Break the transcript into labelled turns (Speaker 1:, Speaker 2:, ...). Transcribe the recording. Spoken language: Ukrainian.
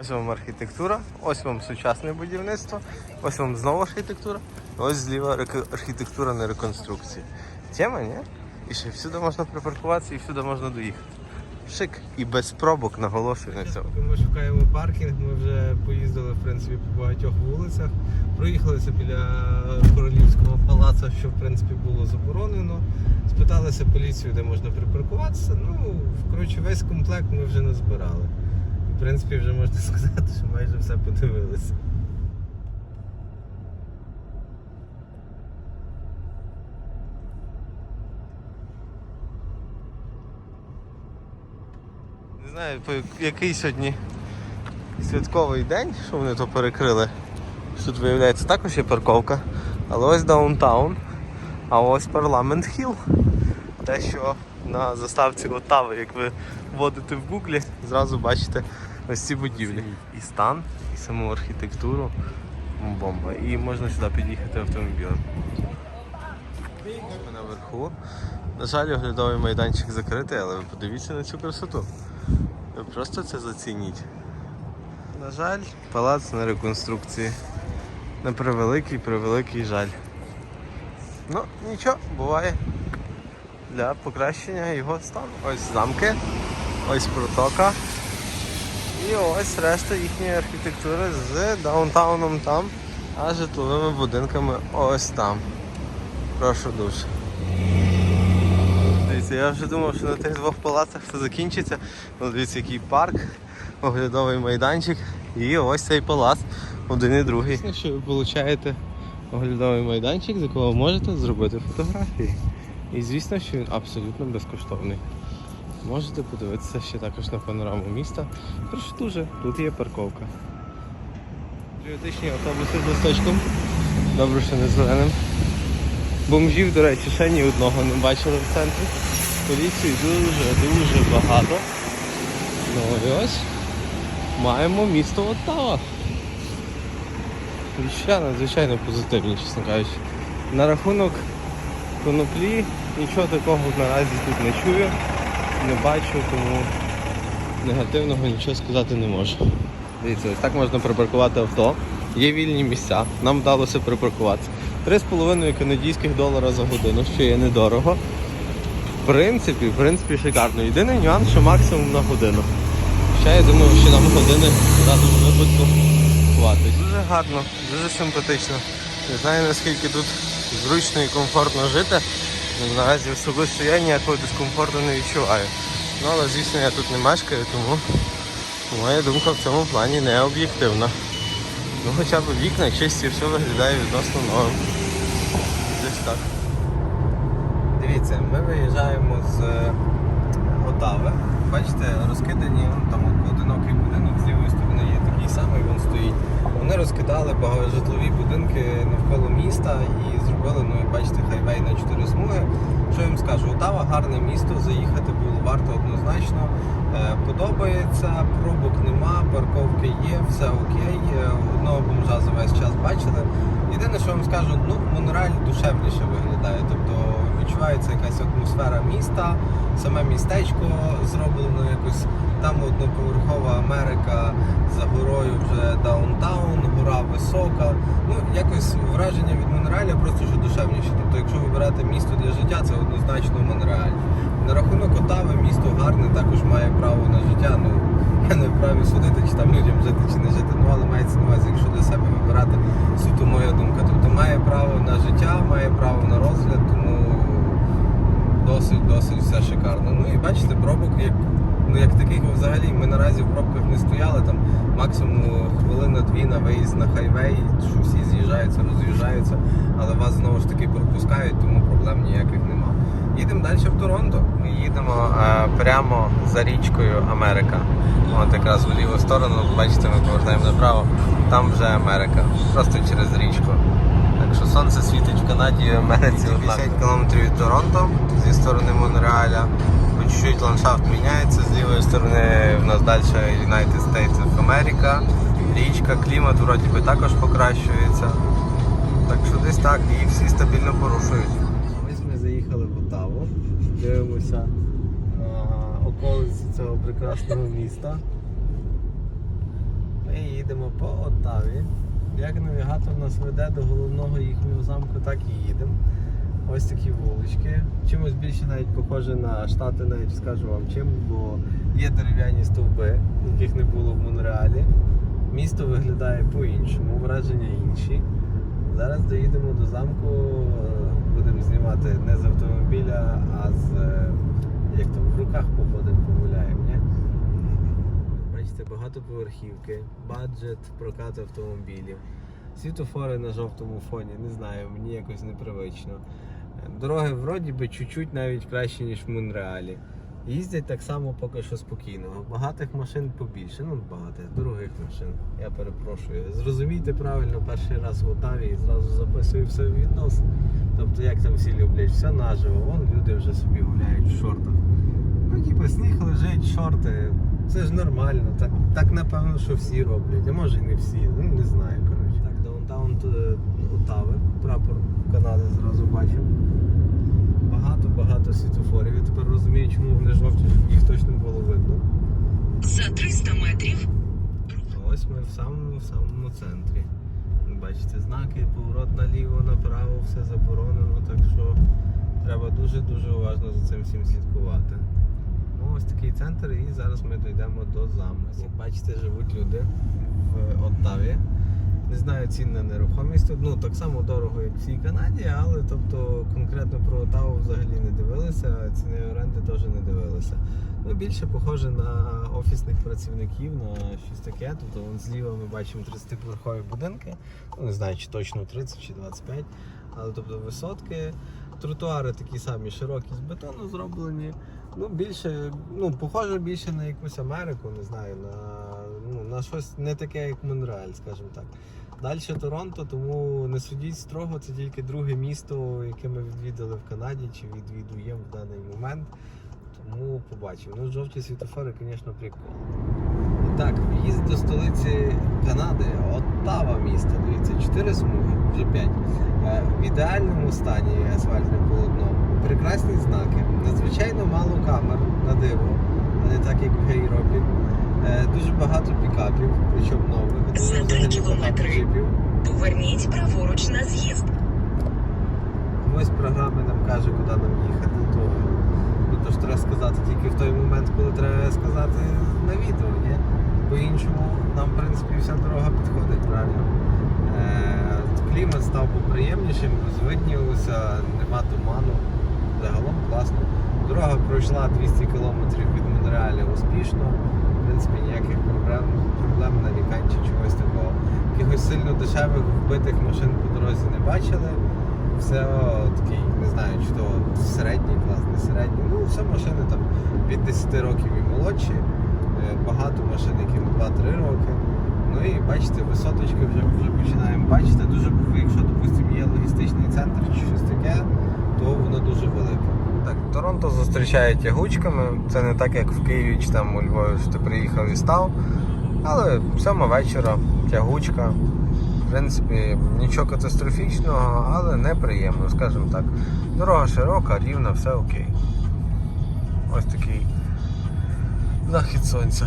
Speaker 1: Ось вам архітектура, ось вам сучасне будівництво, ось вам знову архітектура, ось зліва архітектура на реконструкції. Тема, ні? І ще всюди можна припаркуватися і всюди можна доїхати. Шик і без пробок наголошую на цьому.
Speaker 2: Ми шукаємо паркінг, ми вже поїздили в принципі по багатьох вулицях. Проїхалися біля королівського палацу, що в принципі було заборонено. Спиталися поліцію, де можна припаркуватися. Ну, коротше, весь комплект ми вже не збирали. В принципі, вже можна сказати, що майже все подивилися.
Speaker 1: Не знаю, який сьогодні святковий день, що вони то перекрили. Тут виявляється також є парковка. Але ось даунтаун, а ось парламент Хіл. Те, що на заставці Отави, як ви вводите в гуглі, зразу бачите ось ці будівлі. І стан, і саму архітектуру. Бомба. І можна сюди під'їхати автомобілем. Ми наверху. На жаль, оглядовий майданчик закритий, але ви подивіться на цю красоту. Ви просто це зацініть. На жаль, палац на реконструкції. На превеликий, превеликий жаль. Ну, нічого, буває. Для покращення його стану. Ось замки, ось протока. І ось решта їхньої архітектури з даунтауном там, а житловими будинками ось там. Прошу дуже. Дивіться, я вже думав, що на тих двох палацах все закінчиться. Ну, дивіться, який парк, оглядовий майданчик і ось цей палац, один і другий. Якщо ви получаєте оглядовий майданчик, з якого можете зробити фотографії. І звісно, що він абсолютно безкоштовний. Можете подивитися ще також на панораму міста. Дуже, тут є парковка. Патріотичні автобуси з листочком. Добре, що не зеленим. Бомжів, до речі, ще ні одного не бачили в центрі. Поліції дуже-дуже багато. Ну і ось маємо місто Оттава. Відчуття надзвичайно позитивні, чесно кажучи. На рахунок коноплі нічого такого наразі тут не чую, не бачу, тому негативного нічого сказати не можу. Дивіться, ось так можна припаркувати авто. Є вільні місця, нам вдалося припаркуватися. 3,5 канадських долара за годину, що є недорого. В принципі, в принципі, шикарно. Єдиний нюанс, що максимум на годину. Ще я думаю, що нам години в даному випадку хватить. Дуже гарно, дуже симпатично. Не знаю наскільки тут зручно і комфортно жити. Ну, Наразі особисто я ніякого дискомфорту не відчуваю. Ну але звісно я тут не мешкаю, тому моя думка в цьому плані не об'єктивна. Ну хоча б вікна чисті, все виглядає відносно новим. Десь так.
Speaker 2: Дивіться, ми виїжджаємо з е, Отави. Бачите, розкидані там одинокий будинок з лівої сторони є такий самий, він стоїть. Розкидали багатожитлові будинки навколо міста і зробили, ну як бачите, хайвей на чотири смуги. Що я вам скажу, Отава гарне місто, заїхати було варто однозначно. Е, Подобається, пробок нема, парковки є, все окей. Е, Одного бомжа за весь час бачили. Єдине, що вам скажу, ну монорель душевніше виглядає. Тобто відчувається якась атмосфера міста, саме містечко зроблено якось. Там одноповерхова Америка за горою вже даунтаун, гора висока. Ну якось враження від Монреаля просто що душевніше. Тобто, якщо ви берете місто для життя, це однозначно Монреаль. На рахунок Отави місто гарне, також має право на життя. Ну я не вправі судити, чи там людям жити чи не жити. Ну але мається на увазі, якщо для себе вибирати суто моя думка. Тобто має право на життя, має право на розгляд, тому досить, все шикарно. Ну і бачите, пробок як. Ну як таких взагалі ми наразі в пробках не стояли, там максимум хвилина-дві на виїзд на хайвей, що всі з'їжджаються, роз'їжджаються, але вас знову ж таки пропускають, тому проблем ніяких нема. Їдемо далі в Торонто.
Speaker 1: Ми їдемо е, прямо за річкою Америка. От якраз в ліву сторону, бачите, ми повертаємо направо, там вже Америка. Просто через річку. Так що сонце світить в Канаді і Америці. 50 кілометрів від Торонто сторони Монреаля. По чуть-чуть ландшафт міняється. З лівої сторони в нас далі United States of America. Річка, клімат вроді би також покращується. Так що десь так, і всі стабільно порушують.
Speaker 2: Ось ми заїхали в Отаву, дивимося на околиці цього прекрасного міста.
Speaker 1: Ми їдемо по Оттаві. Як навігатор нас веде до головного їхнього замку, так і їдемо. Ось такі вулички. Чимось більше навіть похоже на Штати, навіть скажу вам чим, бо є дерев'яні стовби, яких не було в Монреалі. Місто виглядає по-іншому, враження інші. Зараз доїдемо до замку, будемо знімати не з автомобіля, а з е, як там в руках походимо, погуляємо. Ні? Бачите, багатоповерхівки, баджет, прокат автомобілів. Світофори на жовтому фоні, не знаю, мені якось непривично. Дороги вроді би чуть-чуть навіть краще, ніж в Монреалі. Їздять так само поки що спокійно. Багатих машин побільше. Ну, багатих, дорогих машин. Я перепрошую. Зрозумійте правильно, перший раз в Отаві і зразу записую все в відос. Тобто, як там всі люблять, все наживо. Вон люди вже собі гуляють в шортах. Ну, типу, сніг лежить, шорти. Це ж нормально. Так, так напевно, що всі роблять. А може і не всі. Ну не знаю, Так, е, Отави. Прапор Канади зразу бачимо. Багато-багато світофорів. Я тепер розумію, чому вони жовті, їх точно було видно.
Speaker 3: За 300 метрів
Speaker 1: Ось ми в самому, в самому центрі. Бачите, знаки, поворот наліво, направо, все заборонено, так що треба дуже-дуже уважно за цим всім слідкувати. Ну, ось такий центр, і зараз ми дійдемо до замку. Бачите, живуть люди в Оттаві. Не знаю цін на нерухомість. Ну так само дорого, як в всій Канаді, але тобто конкретно про Оттаву взагалі не дивилися, а ціни оренди теж не дивилися. Ну, більше похоже на офісних працівників, на щось таке. Тобто вон зліва ми бачимо 30-поверхові будинки. Ну, не знаю, чи точно 30 чи 25, але тобто висотки. Тротуари такі самі широкі з бетону зроблені. Ну, більше, ну, похоже більше на якусь Америку, не знаю, на, на щось не таке, як Монреаль, скажімо так. Далі Торонто, тому не судіть строго, це тільки друге місто, яке ми відвідали в Канаді чи відвідуємо в даний момент. Тому побачимо. Ну, жовті світофори, звісно, прикол. І так, в'їзд до столиці Канади, Оттава місто, дивіться, 4 смуги, вже 5. В ідеальному стані асфальтним полотном. Прекрасні знаки, надзвичайно мало камер на диво, а не так, як в Гейропі. Е, Дуже багато пікапів, причому нових. Дуже
Speaker 3: За три кілометри. поверніть праворуч на з'їзд.
Speaker 1: Ось програми нам каже, куди нам їхати, то, ну, то ж треба сказати тільки в той момент, коли треба сказати на відео, ні? По-іншому нам, в принципі, вся дорога підходить правильно. Е, клімат став поприємнішим, розвиднілося, нема туману. Загалом класно. Дорога пройшла 200 км від Монреаля успішно. Принципі, ніяких проблем, проблем нарікань чи чогось такого. Якихось сильно дешевих вбитих машин по дорозі не бачили все такий, не знаю, чи то середній клас, не середній. Ну, все машини там від 10 років і молодші. Е, Багато машин, яким 2-3 роки. Ну і бачите, висоточки вже, вже починаємо бачити. Дуже, якщо, допустимо, є логістичний центр чи щось таке, то воно дуже велике. Так, Торонто зустрічає тягучками. Це не так, як в Києві чи там у Львові, що ти приїхав і став. Але сьома вечора, тягучка. В принципі, нічого катастрофічного, але неприємно, скажімо так. Дорога широка, рівна, все окей. Ось такий захід сонця.